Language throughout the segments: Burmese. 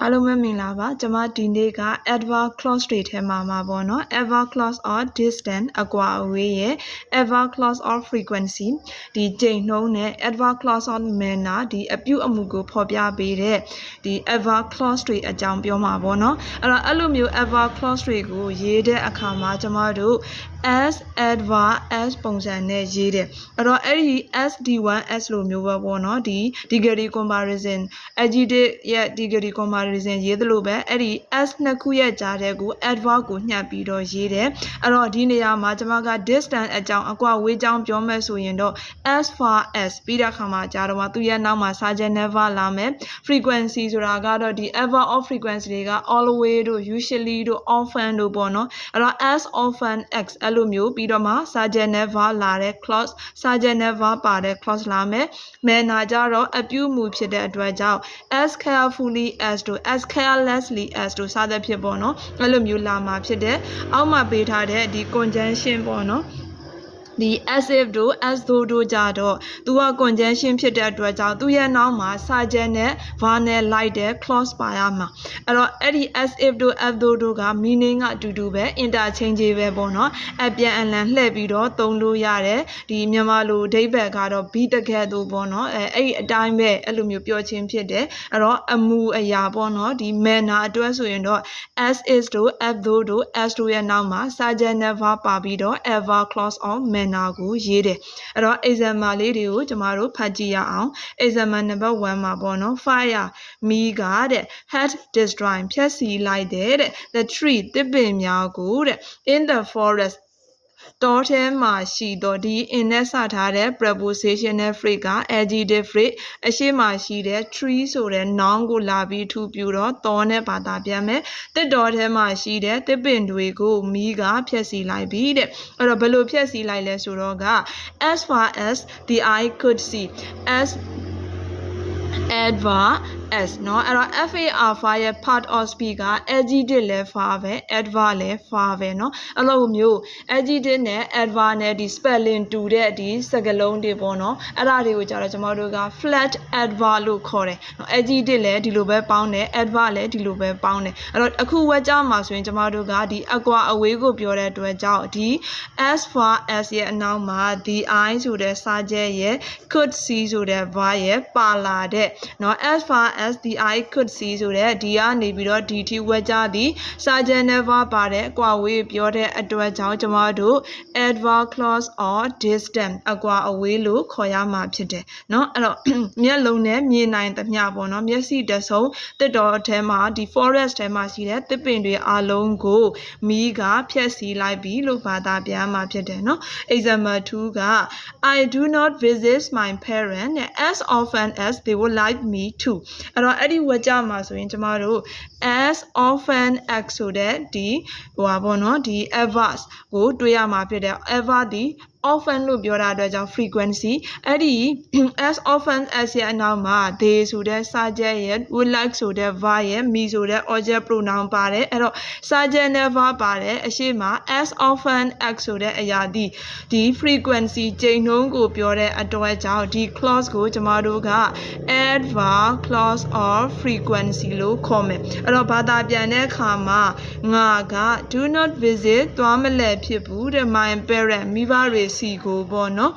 အားလုံးပဲမင်္ဂလာပါကျွန်မဒီနေ့က adverb clause တွေထဲမှာမှာပေါ့နော် adverb clause or distance အကွာအဝေးရဲ့ adverb clause or frequency ဒီချိန်နှုန်းနဲ့ adverb clause or manner ဒီအပြုအမူကိုဖော်ပြပေးတဲ့ဒီ adverb clause တွေအကြောင်းပြောမှာပေါ့နော်အဲ့တော့အဲ့လိုမျိုး adverb clause တွေကိုရေးတဲ့အခါမှာကျွန်မတို့ as adverb as ပုံစံနဲ့ရေးတယ်အဲ့တော့အဲ့ဒီ as d1 as လိုမျိုးပဲပေါ့နော်ဒီ degree comparison adjective ရဲ့ degree comparison ရေးသလိုပဲအဲ့ဒီ as နှစ်ခုရဲ့ကြားတဲ့ကို adverb ကိုညှပ်ပြီးတော့ရေးတယ်အဲ့တော့ဒီနေရာမှာကျွန်မက distance အကြောင်းအကွာဝေးကြောင်းပြောမယ်ဆိုရင်တော့ as far as ပြီးတဲ့အခါမှာကြားတော့မှသူရဲ့နောက်မှာ subject never လာမယ် frequency ဆိုတာကတော့ဒီ ever of frequency တွေက always တို့ usually တို့ often တို့ပေါ့နော်အဲ့တော့ as often x အဲ့လိုမျိုးပြီးတော့မှ subject never လာတဲ့ clause subject never ပါတဲ့ clause လာမယ် manner ကြတော့အပြုမူဖြစ်တဲ့အတွက်ကြောင့် as carefully as တို့ as carelessly as တို့စသဖြင့်ပေါ့နော်အဲ့လိုမျိုးလာမှာဖြစ်တဲ့အောက်မှာပေးထားတဲ့ဒီ conjunction ပေါ့နော် ဒီ as if တို့ as though တို့ကြတော့သူက conjunction ဖြစ်တဲ့အတွက်ကြောင့်သူရဲ့နောက်မှာ subject နဲ့ verb နဲ့လိုက်တဲ့ clause ပါရမှာအဲ့တော့အဲ့ဒီ as if တို့ as though တို့က meaning ကအတူတူပဲ interchangeable ပေါ့နော်အပြန်အလှန်လှည့်ပြီးတော့သုံးလို့ရတယ်ဒီမြန်မာလိုအဓိပ္ပာယ်ကတော့ be တကယ်သူပေါ့နော်အဲအဲ့ဒီအတိုင်းပဲအဲ့လိုမျိုးပြောချင်းဖြစ်တယ်အဲ့တော့အမူအရာပေါ့နော်ဒီ manner အတွက်ဆိုရင်တော့ as is တို့ as though တို့ as တို့ရဲ့နောက်မှာ subject never ပါပြီးတော့ ever clause of manner ကိုရေးတယ်အဲ့တော့ example လေးတွေကိုကျမတို့ဖတ်ကြည့်ရအောင် example number 1မှာပေါ့နော် fire မီးကတဲ့ had destroyed ဖျက်ဆီးလိုက်တဲ့တဲ့ the tree တစ်ပင်များကိုတဲ့ in the forest တောထဲမှာရှိတော့ဒီ in နဲ့စထားတဲ့ prepositional phrase က adjective phrase အရှိမရှိတဲ့ tree ဆိုတဲ့ noun ကိုလာပြီးထူပြတော့တောနဲ့ဘာသာပြန်မယ်တစ်တော်ထဲမှာရှိတဲ့တစ်ပင်တွေကိုမီးကဖျက်ဆီးလိုက်ပြီတဲ့အဲ့တော့ဘယ်လိုဖျက်ဆီးလိုက်လဲဆိုတော့က as far as the eye could see as adverb s เนาะအဲ့တော့ far far ရဲ့ part of speak က adjective လဲ far ပဲ adverb လဲ far ပဲเนาะအဲ့လိုမျိုး adjective နဲ့ adverb နဲ့ဒီ spelling တူတဲ့ဒီစကားလုံးတွေပေါ့เนาะအဲ့ဒါတွေကိုကြတော့ကျွန်တော်တို့က flat adverb လို့ခေါ်တယ်เนาะ adjective လဲဒီလိုပဲပေါင်းတယ် adverb လဲဒီလိုပဲပေါင်းတယ်အဲ့တော့အခုဝက်ကြမှာဆိုရင်ကျွန်တော်တို့ကဒီအကွာအဝေးကိုပြောတဲ့အတွက်ကြောင့်ဒီ as far as ရဲ့အနောက်မှာ the eye ဆိုတဲ့စာချက်ရဲ့ could see ဆိုတဲ့ verb ရဲ့ပါလာတဲ့เนาะ as far as the eye could see ဆိုတဲ့ဒီကနေပြီးတော့ဒီထိဝက်ကြသည်စာချက် never ပါတဲ့အကွာအဝေးပြောတဲ့အတွက်ကြောင့်ကျွန်တော်တို့ adverb clause or distance အကွာအဝေးလို့ခေါ်ရမှာဖြစ်တယ်เนาะအဲ့တော့ မျက်လုံးနဲ့မြင်နိုင်သမျှပေါ့နော်မျက်စိတဆုံတစ်တော်ထဲမှာဒီ forest ထဲမှာရှိတဲ့တစ်ပင်တွေအလုံးကိုမီးကဖျက်ဆီးလိုက်ပြီလို့ဘာသာပြန်မှာဖြစ်တယ်เนาะ example 2က I do not visit my parents as often as they would like me to အဲ့တော့အဲ့ဒီဝကြမှာဆိုရင်ကျမတို့ as often as ဆိုတဲ့ဒီဟိုပါပေါ့နော်ဒီ adverbs ကိုတွေ့ရမှာဖြစ်တယ် ever ဒီ often လို့ပြောတာအတွက်ကြောင့် frequency အဲ့ဒီ as often as ရဲ့အနောက်မှာ they ဆိုတဲ့ subject ရဲ့ would like ဆိုတဲ့ verb ရဲ့ me ဆိုတဲ့ object pronoun ပါတယ်အဲ့တော့ subject နဲ့ verb ပါတယ်အရှိမ as often as ဆိုတဲ့အရာဒီဒီ frequency ချိန်နှုန်းကိုပြောတဲ့အတွက်ကြောင့်ဒီ clause ကိုကျမတို့က adverb clause or frequency လို့ခေါ်မယ်အဲ့တော့ဘာသာပြန်တဲ့အခါမှာငါက do not visit သွားမလဲဖြစ်ဘူးတဲ့ my parent မိဘတွေစီကိုပေါ့နော်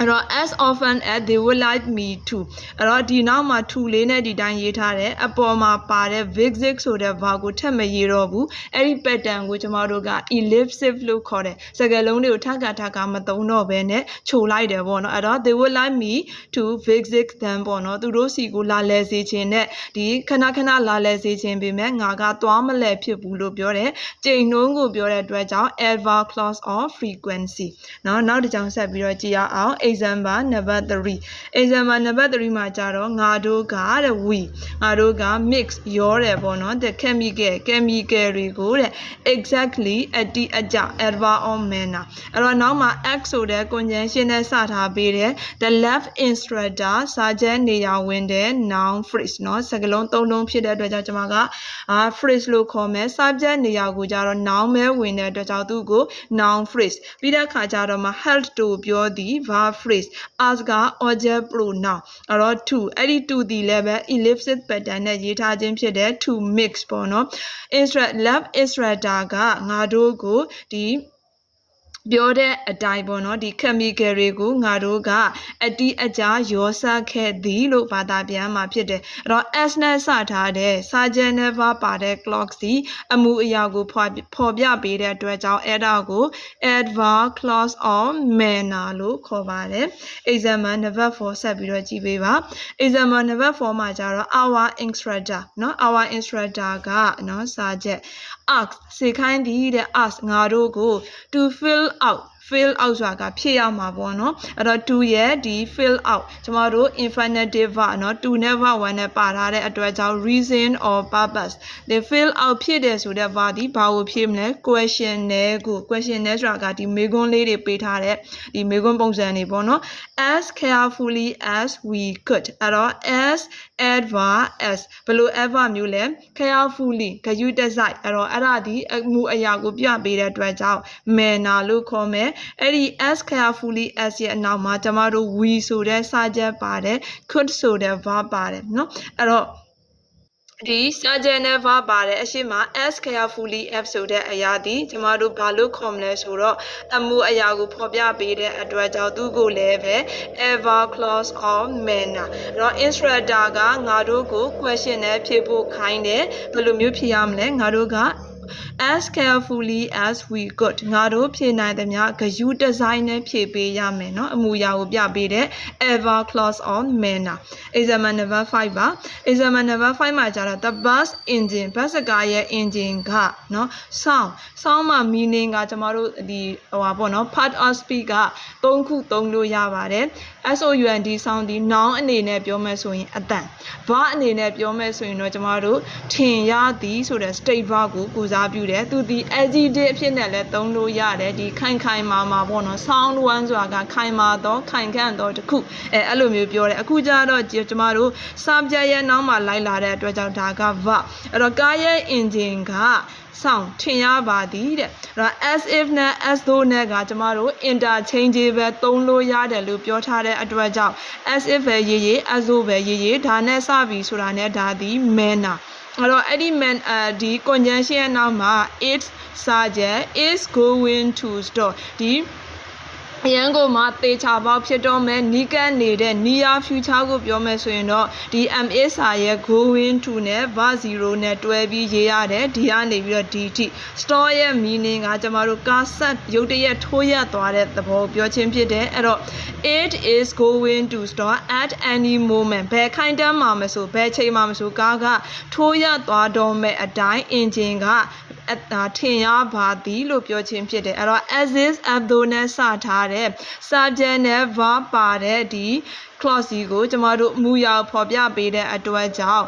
အဲ့တော့ as often as they would like me to အဲ့တော့ဒီနောက်မှာ to လေးနဲ့ဒီတိုင်းရေးထားတယ်အပေါ်မှာပါတဲ့ vixic ဆိုတဲ့ verb ကိုထပ်မရေးတော့ဘူးအဲ့ဒီ pattern ကိုကျမတို့က ellipsive လို့ခေါ်တယ်စကားလုံးတွေကိုထပ်ကထပ်ကမသုံးတော့ဘဲနဲ့ခြုံလိုက်တယ်ပေါ့နော်အဲ့တော့ they would like me to vixic them ပေါ့နော်သူတို့စီကိုလာလဲစေခြင်းနဲ့ဒီခဏခဏလာလဲစေခြင်းပေမဲ့ငါကသွားမလဲဖြစ်ဘူးလို့ပြောတယ်ကြိမ်နှုန်းကိုပြောတဲ့အတွက်ကြောင့် ever clause of frequency နော်နောက်တစ်ကြောင်ဆက်ပြီးတော့ကြည့်ရအောင် example number 3 example number 3မှာကြတော့ငါတို့ကတဲ့ we ငါတို့က mix ရောတယ်ပေါ့နော် the chemical chemical တွေကိုတဲ့ exactly အတိအကျ adverb of manner အဲ့တော့နောက်မှာ x ဆိုတဲ့ conjunction နဲ့စထားပေးတယ် the left instructor စာချက်နေရာဝင်တဲ့ noun phrase เนาะစကားလုံးသုံးလုံးဖြစ်တဲ့အတွက်ကြောင့်ကျွန်မကအာ phrase လို့ခေါ်မယ် subject နေရာကိုကြတော့ noun ပဲဝင်တဲ့အတွက်ကြောင့်သူ့ကို noun phrase ပြီးတဲ့အခါကျတော့မှ help တို့ပြောသည် verb phrase ask က object pronoun အဲ့တော့ to အဲ့ဒီ to ဒီလည်းပဲ ellipsis pattern နဲ့ရေးထားခြင်းဖြစ်တဲ့ to mix ပေါ့နော် instruct love instructor ကငါတို့ကိုဒီ ပြောတဲ့အတိုင်းပေါ့နော်ဒီ chemical တွေကိုငါတို့ကအတိအကျရောစခဲ့သည်လို့ဘာသာပြန်မှာဖြစ်တယ်အဲ့တော့ s နဲ့စထားတဲ့ surgeon never ပါတဲ့ clock စီအမှုအရာကိုဖော်ဖော်ပြပေးတဲ့အတွက်ကြောင့်အဲ့ဒါကို adverb clause or manner လို့ခေါ်ပါတယ် example number 4ဆက်ပြီးတော့ကြည့်ပေးပါ example number 4မှာကျတော့ our instructor เนาะ our instructor ကเนาะစာချက် ask စေခိုင်းသည်တဲ့ ask ငါတို့ကို to fill out fill out ဆိုတာကဖြည့်ရမှာပေါ့နော်အဲ့တော့ to ရဲ့ဒီ fill out ကျမတို့ infinitive verb เนาะ to နဲ့ verb 1နဲ့ပါထားတဲ့အတွက်ကြောင့် reason or purpose the fill out ဖြစ်တယ်ဆိုတဲ့ verb ဒီဘာကိုဖြည့်မလဲ question နဲ့ကို question နဲ့ဆိုတာကဒီမေခွန်းလေးတွေပေးထားတဲ့ဒီမေခွန်းပုံစံတွေပေါ့နော် as carefully as we could အဲ့တော့ as adverb as ဘယ်လို adverb မျိုးလဲ carefully ဂရုတစိုက်အဲ့တော့အဲ့ဒါဒီအမှုအရာကိုပြပေးတဲ့အတွက်ကြောင့် manner လို့ခေါ်မယ် အဲ့ဒီ as carefully as ရဲ့အနောက်မှာကျမတို့ we ဆိုတဲ့စာချက်ပါတယ် could ဆိုတဲ့ verb ပါတယ်เนาะအဲ့တော့ဒီစာချက်နဲ့ verb ပါတယ်အရှိမ as carefully as ဆိုတဲ့အရာဒီကျမတို့ဘာလို့ခေါ်မလဲဆိုတော့အမှုအရာကိုဖော်ပြပေးတဲ့အတွက်ကြောင့်သူ့ကိုလည်းပဲ ever clause or manner အဲ့တော့ instructor ကငါတို့ကို question နဲ့ဖြေဖို့ခိုင်းတယ်ဘယ်လိုမျိုးဖြေရမလဲငါတို့က as carefully as we could ငါတို့ဖြည့်နိုင်သမျှဂယုဒီဇိုင်းနဲ့ဖြည့်ပေးရမယ်เนาะအမူအရာကိုပြပေးတဲ့ ever clause on manner example number 5ပါ example number 5မှာကျတော့ the bus engine bus ကားရဲ့ engine ကเนาะ sound sound မှာ meaning ကကျမတို့ဒီဟိုပါပေါ့เนาะ part of speak က၃ခုသုံးလို့ရပါတယ် sound sound ဒီ noun အနေနဲ့ပြောမယ်ဆိုရင်အတန် verb အနေနဲ့ပြောမယ်ဆိုရင်တော့ကျမတို့ထင်ရသည်ဆိုတဲ့ state verb ကိုကု စားပြုတယ်သူဒီ adjective အဖြစ်နဲ့လည်းသုံးလို့ရတယ်ဒီခိုင်ခိုင်မာမာပေါ့နော် sound one ဆိုတာကခိုင်မာသောခိုင်ခန့်သောတစ်ခုအဲအဲ့လိုမျိုးပြောတယ်အခုကျတော့ကျမတို့ subject ရဲ့နောက်မှာလိုက်လာတဲ့အတွက်ကြောင့်ဒါက verb အဲ့တော့ကားရဲ့ engine ကဆောင်ထင်ရပါသည်တဲ့အဲ့တော့ as if နဲ့ as though နဲ့ကကျမတို့ interchangeable သုံးလို့ရတယ်လို့ပြောထားတဲ့အတွက်ကြောင့် as if ပဲရေးရေး as though ပဲရေးရေးဒါနဲ့စပြီဆိုတာနဲ့ဒါသည် manner အဲ့တော့အဲ့ဒီ man အဲဒီ conjunction ရဲ့နောက်မှာ it subject is going to store ဒီ အရန်ကိုမှသေချာပေါက်ဖြစ်တော့မယ်နီးကပ်နေတဲ့ near future ကိုပြောမယ်ဆိုရင်တော့ဒီ MA စာရဲ့ going to နဲ့ verb 0နဲ့တွဲပြီးရေးရတယ်ဒီကနေပြီးတော့ DT store ရဲ့ meaning ကကျမတို့ကားဆက်ရုတ်တရက်ထိုးရက်သွားတဲ့သဘောပြောချင်းဖြစ်တယ်အဲ့တော့ it is going to store at any moment ဘယ်ခိုင်တမ်းမှာမဆိုဘယ်ချိန်မှာမဆိုကားကထိုးရက်သွားတော့မဲ့အတိုင်း engine ကအတာ ထင်ရပါသည်လို့ပြောခြင်းဖြစ်တယ်အဲ့တော့ as is abdo နဲ့စထားတဲ့ subject နဲ့ verb ပါတဲ့ဒီ clause စီကိုကျမတို့အမူအရာဖော်ပြပေးတဲ့အတွက်ကြောင့်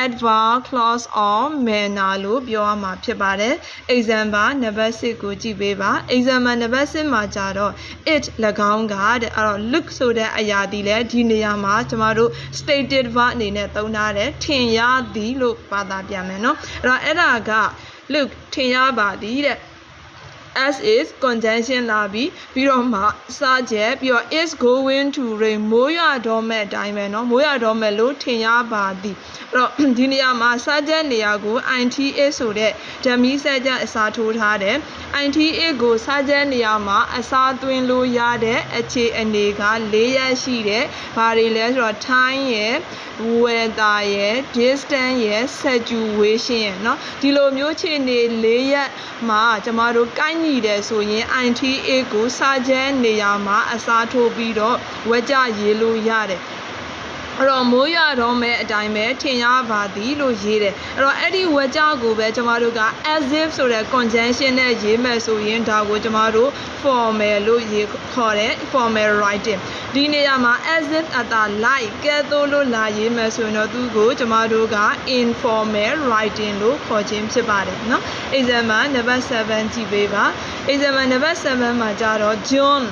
adverb clause or manner လို့ပြောရမှာဖြစ်ပါတယ် example နံပါတ်6ကိုကြည့်ပေးပါ example နံပါတ်6မှာကြတော့ it ၎င်းကတဲ့အဲ့တော့ look ဆိုတဲ့အရာဒီလဲဒီနေရာမှာကျမတို့ stated verb အနေနဲ့သုံးထားတယ်ထင်ရသည်လို့ဘာသာပြန်မယ်เนาะအဲ့တော့အဲ့ဒါက look ထင်ရပါသည်တဲ့ as is conjunction လာပြီးပြီးတော့မှစာချက်ပြီးတော့ is going to rain မိုးရွာတော့မဲ့အတိုင်းပဲเนาะမိုးရွာတော့မဲ့လို့ထင်ရပါသည်အဲ့တော့ဒီနေရာမှာစာချက်နေရာကို ITA ဆိုတဲ့ဓမီစာချက်အစားထိုးထားတယ် ITA ကိုစာချက်နေရာမှာအစားသွင်းလို့ရတဲ့အခြေအနေက၄ရက်ရှိတယ်ဘာတွေလဲဆိုတော့ time ရယ် weather ရယ် distance ရယ် situation ရယ်เนาะဒီလိုမျိုးခြေနေ၄ရက်မှာကျမတို့ကိုက် ညီတယ်ဆိုရင် ITA ကိုစာချက်နေရာမှာအစားထိုးပြီးတော့ဝက်ကြရေးလို့ရတယ် အဲ့တော့မိုးရတော့မဲ့အတိုင်းပဲထင်ရပါသည်လို့ရေးတယ်အဲ့တော့အဲ့ဒီဝကြကိုပဲကျမတို့က as if ဆိုတဲ့ conjunction နဲ့ရေးမယ်ဆိုရင်ဒါကိုကျမတို့ formal လို့ရေးခေါ်တယ် formal writing ဒီနေရာမှာ as if အတာ like ကဲသို့လို့လာရေးမယ်ဆိုရင်တော့သူကိုကျမတို့က informal writing လို့ခေါ်ခြင်းဖြစ်ပါတယ်เนาะ example number 7ကြည့်ပေးပါ example number 7မှာကြတော့ John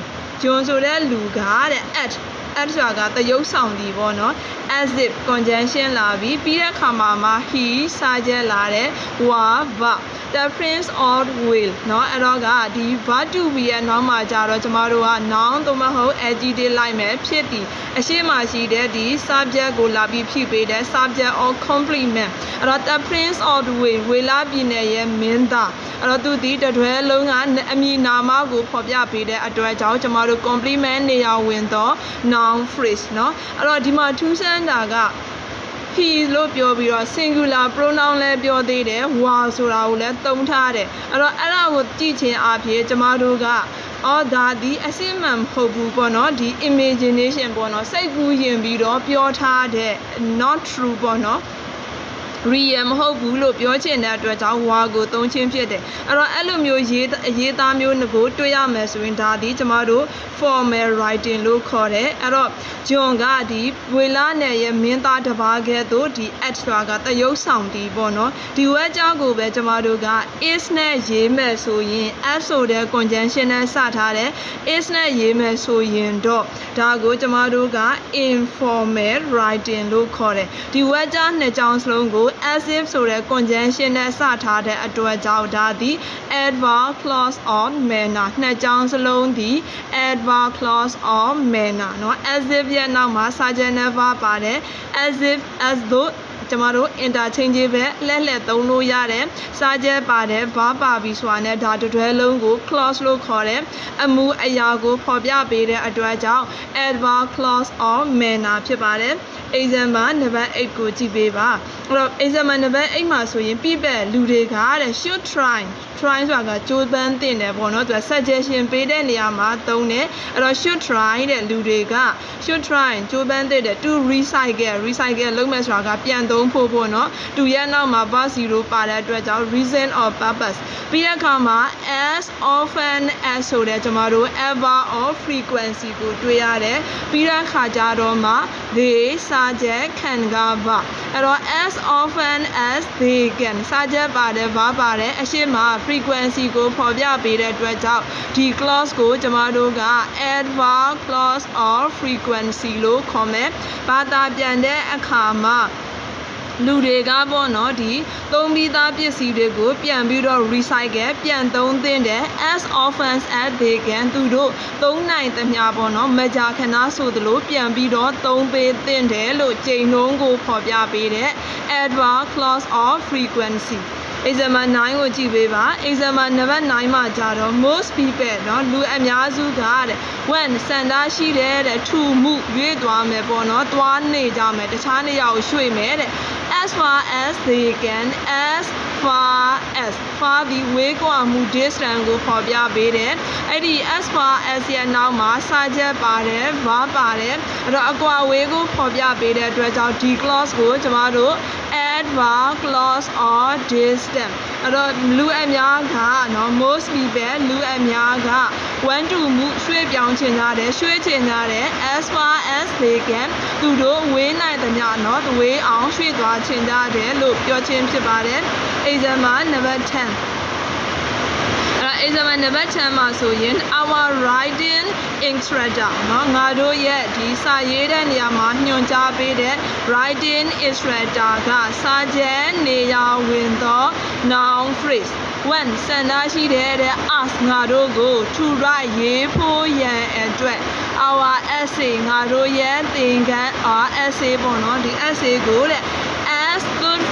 John ဆိုတဲ့လူကတဲ့ at at ဆိုတာကတရုပ်ဆောင်ဒီပေါ့နော် as if conjunction လာပြီးပြီးတဲ့အခါမှာမှာ he စာချက်လာတဲ့ were verb the prince of will เนาะအဲ့တော့ကဒီ verb to be ရဲ့နောက်မှာကြတော့ကျမတို့က noun သို့မဟုတ် adjective လိုက်မယ်ဖြစ်တည်အရှိမရှိတဲ့ဒီ subject ကိုလာပြီးဖြည့်ပေးတဲ့ subject or complement အဲ့တော့ the prince of will ဝေလာပြည်နယ်ရဲ့မင်းသားအဲ့တော့သူဒီတတွဲလုံးကအမည်နာမကိုဖော်ပြပေးတဲ့အတွက်ကြောင့်ကျမတို့ complement နေရာဝင်တော့ noun phrase เนาะအဲ့တော့ဒီမှာထူးဆန်းတာက he လို့ပြောပြီးတော့ singular pronoun လည်းပြောသေးတယ် were ဆိုတာကိုလည်းသုံးထားတယ်အဲ့တော့အဲ့ဒါကိုကြည့်ခြင်းအပြင်ကျမတို့ကအော်ဒါဒီအစစ်မှန်မဟုတ်ဘူးပေါ့နော်ဒီ imagination ပေါ့နော်စိတ်ကူးရင်ပြီးတော့ပြောထားတဲ့ not true ပေါ့နော် real မဟုတ်ဘူးလို့ပြောချင်တဲ့အတွက်ကြောင့် war ကိုသုံးချင်းဖြစ်တယ်အဲ့တော့အဲ့လိုမျိုးရေးအရေးသားမျိုးကိုတွေ့ရမယ်ဆိုရင်ဒါဒီကျမတို့ formal writing လို့ခေါ်တယ်အဲ့တော့ဂျွန်ကဒီဝေလာနယ်ရဲ့မင်းသားတစ်ပါးကဲ့သို့ဒီ at ကတရုပ်ဆောင်တီးပေါ့နော်ဒီဝက်ကြောင့်ကိုပဲကျမတို့က is နဲ့ရေးမယ်ဆိုရင် at ဆိုတဲ့ conjunction နဲ့စထားတယ် is နဲ့ရေးမယ်ဆိုရင်တော့ဒါကိုကျမတို့က informal writing လို့ခေါ်တယ်ဒီဝက်ကြောင့်နှစ်ကြောင်းစလုံးကို as if ဆိုတဲ့ conjunction နဲ့စထားတဲ့အတွက်ကြောင့်ဒါသည် adverb clause of manner နှစ်ကြောင်းစလုံးသည် adverb clause of manner เนาะ as if ရဲ့နောက်မှာ subject verb ပါတယ် as if as though ကျမတို့ interchangeable လက်လက်သုံးလို့ရတယ်စာချက်ပါတယ် verb ပါပြီဆိုတာနဲ့ဒါတစ်တွဲလုံးကို clause လို့ခေါ်တယ်အမှုအရာကိုဖော်ပြပေးတဲ့အတွက်ကြောင့် adverb clause of manner ဖြစ်ပါတယ် example နံပါတ်8ကိုကြည့်ပေးပါအဲ့တော့ example နံပါတ်8မှာဆိုရင် people လူတွေကတဲ့ should try try ဆိုတာကကြိုးပမ်းသင့်တယ်ပေါ့နော်သူက suggestion ပေးတဲ့နေရာမှာသုံးတယ်အဲ့တော့ should try တဲ့လူတွေက should try ကြိုးပမ်းသင့်တယ် to recycle recycle လုပ်မယ်ဆိုတာကပြန်သုံးဖို့ပေါ့နော်သူရဲ့နောက်မှာ verb 0ပါတဲ့အတွက်ကြောင့် reason or purpose ပြီးတဲ့အခါမှာ as often as ဆိုတဲ့ကျမတို့ ever or frequency ကိုတွေ့ရတယ်ပြီးတဲ့အခါကျတော့မှ they စာချက်ခံက verb အဲ့တော့ as often as they can စာချက်ပါတယ် verb ပါတယ်အရှိမ frequency ကိုဖော်ပြပေးတဲ့အတွက်ကြောင့်ဒီ clause ကိုကျမတို့က adverb clause or frequency လို့ခေါ်မယ်ဘာသာပြန်တဲ့အခါမှာ လူတွေကပေါ့နော်ဒီသုံးပြီးသားပစ္စည်းတွေကိုပြန်ပြီးတော့ recycle ပြန်သုံးသင့်တယ် as often as they can သူတို့သုံးနိုင်သမျှပေါ့နော်မကြာခဏဆိုသလိုပြန်ပြီးတော့သုံးပေးသင့်တယ်လို့ကြိမ်နှုံးကိုဖော်ပြပေးတဲ့ adverb clause of frequency example 9ကိုကြည့်ပေးပါ example နံပါတ်9မှာကြတော့ most people เนาะလူအများစုကတဲ့ when စန္ဒရှိတယ်တဲ့ to မှုရွေ့သွားမယ်ပေါ့เนาะသွားနေကြမယ်တခြားနေရာကိုရွှေ့မယ်တဲ့ as far as they can as far as far ဒီဝေးကွာမှု distance ကိုဖော်ပြပေးတယ်အဲ့ဒီ as far as ရဲ့နောက်မှာစာချက်ပါတယ် verb ပါတယ်အဲ့တော့အကွာဝေးကိုဖော်ပြပေးတဲ့အတွက်ကြောင့်ဒီ clause ကိုကျမတို့ adverb clause or distance အဲ့တော့လူအများကနော် most people လူအများက want to မှုရွှေ့ပြောင်းချင်ကြတယ်ရွှေ့ချင်ကြတယ် as far as they can သူတို့ဝေးနိုင်သမျှနော်ဝေးအောင်ရွှေ့သွားချင်ကြတယ်လို့ပြောခြင်းဖြစ်ပါတယ် example number 10 အဲ့တော့ example number 10မှာဆိုရင် our writing instructor เนาะငါတို့ရဲ့ဒီစာရေးတဲ့နေရာမှာညွှန်ကြားပေးတဲ့ writing instructor ကစာချက်နေရာဝင်သော noun phrase when စန္ဒရှိတဲ့တဲ့ us ငါတို့ကို to write ရေးဖို့ရန်အတွက် our essay ငါတို့ရဲ့သင်ခန်း our essay ပေါ့နော်ဒီ essay ကိုတဲ့ as good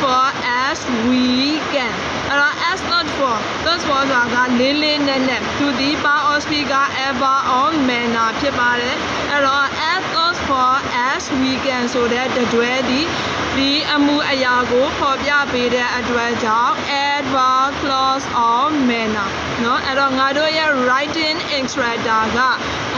for as we can အဲ့တော့ as not for those for ဆိုတာကလေးလေးနက်နက် to the power of speaker ever on manner ဖြစ်ပါတယ်အဲ့တော့ as not for as we can ဆိုတဲ့တတွဲဒီဒီအမှုအရာကိုဖော်ပြပေးတဲ့အတွက်ကြောင့် adverb clause of manner เนาะအဲ့တော့ငါတို့ရဲ့ writing instructor က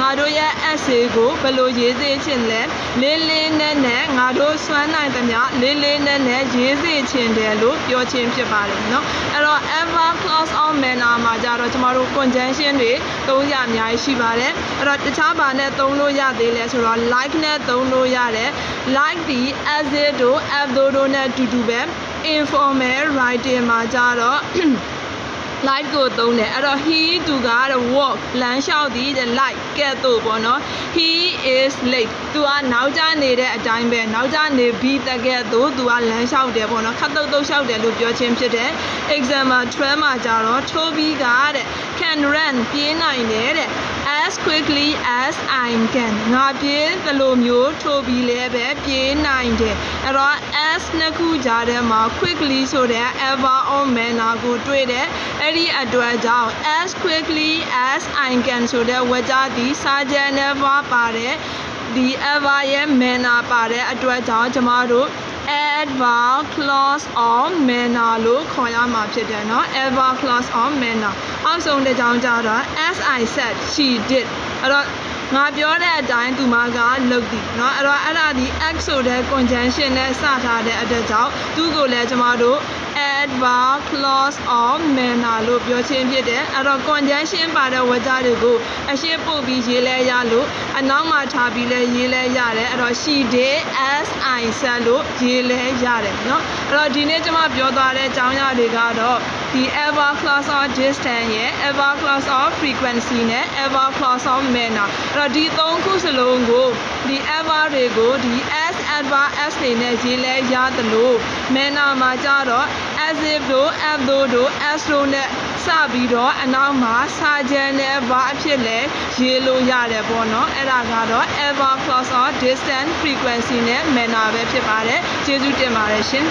ငါတို့ရဲ့ essay ကိုဘယ်လိုရေးစေချင်လဲလေးလေးနက်နက်ငါတို့စွမ်းနိုင်သမျှလေးလေးနက်နက်ရေးစေချင်တယ်လို့ပြောခြင်းဖြစ်ပါတယ်เนาะအဲ့တော့ adverb clause of manner မှာကြတော့ကျမတို့ conjunction တွေသုံးရအများကြီးရှိပါတယ်အဲ့တော့တခြားဘာနဲ့သုံးလို့ရသေးလဲဆိုတော့ like နဲ့သုံးလို့ရတယ် like ဒီ as it တို့ as though တို့နဲ့အတူတူပဲ informal writing မှာကြတော့ light ကိုသုံးတယ်အဲ့တော့ he သူကတော့ walk လမ်းလျှောက်သည်တဲ့ light ကဲ့သို့ပေါ့နော် he is late သူကနောက်ကျနေတဲ့အတိုင်းပဲနောက်ကျနေပြီးတကဲ့သို့သူကလမ်းလျှောက်တယ်ပေါ့နော်ခတ်တုတ်တုတ်လျှောက်တယ်လို့ပြောခြင်းဖြစ်တယ် example 12မှာကြတော့ Toby ကတဲ့ can run ပြေးနိုင်တယ်တဲ့ as quickly as I can ငါပြေးသလိုမျိုး Toby လည်းပဲပြေးနိုင်တယ်အဲ့တော့ as နှစ်ခုကြားထဲမှာ quickly ဆိုတဲ့ ever or manner ကိုတွေ့တယ်အဲ့ဒီအတွက်ကြောင့် as quickly as I can ဆိုတဲ့ဝါကြသည်စာကြံ never ပါတယ်ဒီ ever ရဲ့ manner ပါတဲ့အတွက်ကြောင့်ကျမတို့ adverb clause or manner လို့ခေါ်ရမှာဖြစ်တယ်เนาะ adverb clause or manner အောက်ဆုံးတစ်ကြောင်းကြတော့ as I said she did အဲ့တော့ငါပြောတဲ့အတိုင်းသူမကလုပ်သည်เนาะအဲ့တော့အဲ့ဒါဒီ act ဆိုတဲ့ conjunction နဲ့စထားတဲ့အတွက်ကြောင့်သူ့ကိုလည်းကျမတို့ adverb clause or manner လို့ပြောခြင်းဖြစ်တယ်အဲ့တော့ conjunction ပါတဲ့ဝါကြတွေကိုအရှင်းပို့ပြီးရေးလဲရလို့အနောက်မှာထားပြီးလဲရေးလဲရတယ်အဲ့တော့ she did as I said လို့ရေးလဲရတယ်เนาะအဲ့တော့ဒီနေ့ကျွန်မပြောသွားတဲ့အကြောင်းအရာတွေကတော့ဒီ ever clause of distance ရဲ့ ever clause of frequency နဲ့ ever clause of manner အဲ့တော့ဒီသုံးခုစလုံးကိုဒီ ever တွေကိုဒီ as adverb as တွေနဲ့ရေးလဲရသလို manner မှာကြတော့ as if တို့ as though တို့ as တို့နဲ့စပြီးတော့အနောက်မှာစာကြံနဲ့ဘာအဖြစ်လဲရေးလို့ရတယ်ပေါ့နော်အဲ့ဒါကတော့ ever clause of distance frequency နဲ့ manner ပဲဖြစ်ပါတယ်ကျေးဇူးတင်ပါတယ်ရှင်